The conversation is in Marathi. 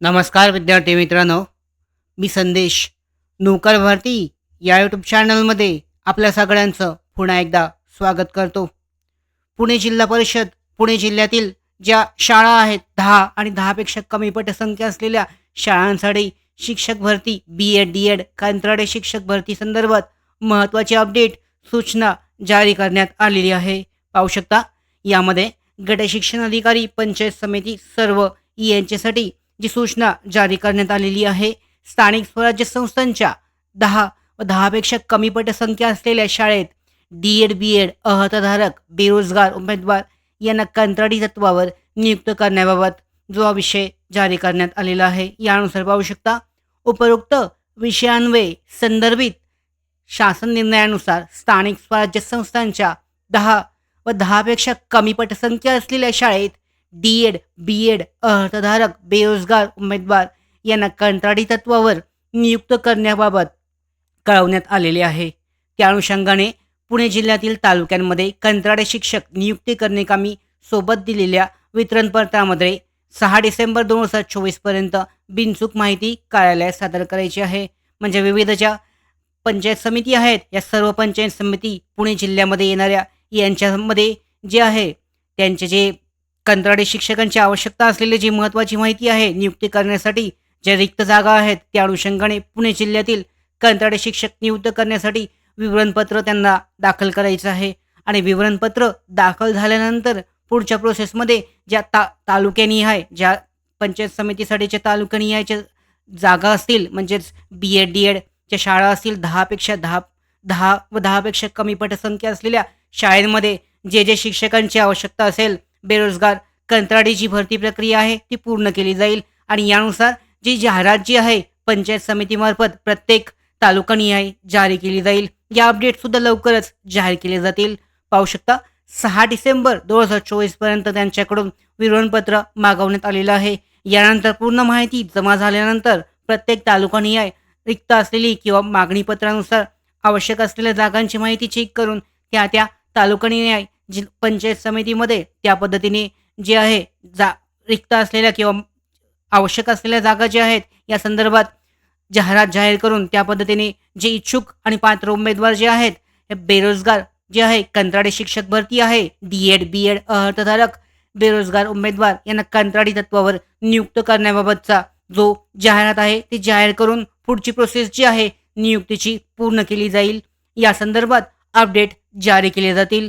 नमस्कार विद्यार्थी मित्रांनो. मी संदेश. नोकर भरती या यूट्यूब चॅनलमध्ये आपल्या सगळ्यांचं पुन्हा एकदा स्वागत करतो. पुणे जिल्हा परिषद पुणे जिल्ह्यातील ज्या शाळा आहेत दहा आणि दहापेक्षा कमी पटसंख्या असलेल्या शाळांसाठी शिक्षक भरती बी एड डी एड कंत्राटे शिक्षक भरती संदर्भात महत्त्वाची अपडेट सूचना जारी करण्यात आलेली आहे. पाहू शकता यामध्ये गट शिक्षण अधिकारी पंचायत समिती सर्व यांच्यासाठी जी सूचना जारी करण्यात आलेली आहे. स्थानिक स्वराज्य संस्थांच्या दहा व दहापेक्षा कमी पटसंख्या असलेल्या शाळेत डी एड बी एड अहतधारक बेरोजगार उमेदवार यांना कंत्राटी तत्वावर नियुक्त करण्याबाबत जो हा विषय जारी करण्यात आलेला आहे. यानुसार पाहू शकता उपरोक्त विषयान्वये संदर्भित शासन निर्णयानुसार स्थानिक स्वराज्य संस्थांच्या दहा व दहापेक्षा कमी पटसंख्या असलेल्या शाळेत डी एड बी एड अर्थधारक बेरोजगार उमेदवार यांना कंत्राटी तत्वावर नियुक्त करण्याबाबत कळवण्यात आलेले आहे. त्या अनुषंगाने पुणे जिल्ह्यातील तालुक्यांमध्ये कंत्राटे शिक्षक नियुक्ती करण्याकामी सोबत दिलेल्या वितरणपत्रामध्ये सहा डिसेंबर दोन हजार चोवीसपर्यंत बिनचूक माहिती कार्यालयात सादर करायची आहे. म्हणजे विविध ज्या पंचायत समिती आहेत या सर्व पंचायत समिती पुणे जिल्ह्यामध्ये येणाऱ्या यांच्यामध्ये जे आहे त्यांचे जे कंत्राटी शिक्षकांची आवश्यकता असलेली जी महत्त्वाची माहिती आहे नियुक्ती करण्यासाठी ज्या रिक्त जागा आहेत त्या अनुषंगाने पुणे जिल्ह्यातील कंत्राटी शिक्षक नियुक्त करण्यासाठी विवरणपत्र त्यांना दाखल करायचं आहे. आणि विवरणपत्र दाखल झाल्यानंतर पुढच्या प्रोसेसमध्ये ज्या ता तालुक्यानी आहे ज्या पंचायत समितीसाठीच्या तालुक्यानिहायच्या जागा असतील म्हणजेच बी एड डी एडच्या शाळा असतील दहापेक्षा दहा दहा व दहापेक्षा कमी पटसंख्या असलेल्या शाळेमध्ये जे जे शिक्षकांची आवश्यकता असेल बेरोजगार कंत्राटी जी भरती प्रक्रिया आहे ती पूर्ण केली जाईल. आणि यानुसार जी जाहिरात जी आहे पंचायत समितीमार्फत प्रत्येक तालुकानिहाय जारी केली जाईल. या अपडेटसुद्धा लवकरच जाहीर केले जातील. पाहू शकता सहा डिसेंबर दोन हजार चोवीसपर्यंत त्यांच्याकडून विवरणपत्र मागवण्यात आलेलं आहे. यानंतर पूर्ण माहिती जमा झाल्यानंतर प्रत्येक तालुकानिहाय रिक्त असलेली किंवा मागणीपत्रानुसार आवश्यक असलेल्या जागांची माहिती चेक करून त्या त्या तालुकानिहाय जि पंचायत समितीमध्ये त्या पद्धतीने जे आहे जा रिक्त असलेल्या किंवा आवश्यक असलेल्या जागा ज्या आहेत या संदर्भात जाहिरात जाहीर करून त्या पद्धतीने जे इच्छुक आणि पात्र उमेदवार जे आहेत हे बेरोजगार जे आहे कंत्राटी शिक्षक भरती आहे डी एड बी एड अर्थधारक बेरोजगार उमेदवार यांना कंत्राटी तत्वावर नियुक्त करण्याबाबतचा जो जाहिरात आहे ती जाहीर करून पुढची प्रोसेस जी आहे नियुक्तीची पूर्ण केली जाईल. या संदर्भात अपडेट जारी केले जातील.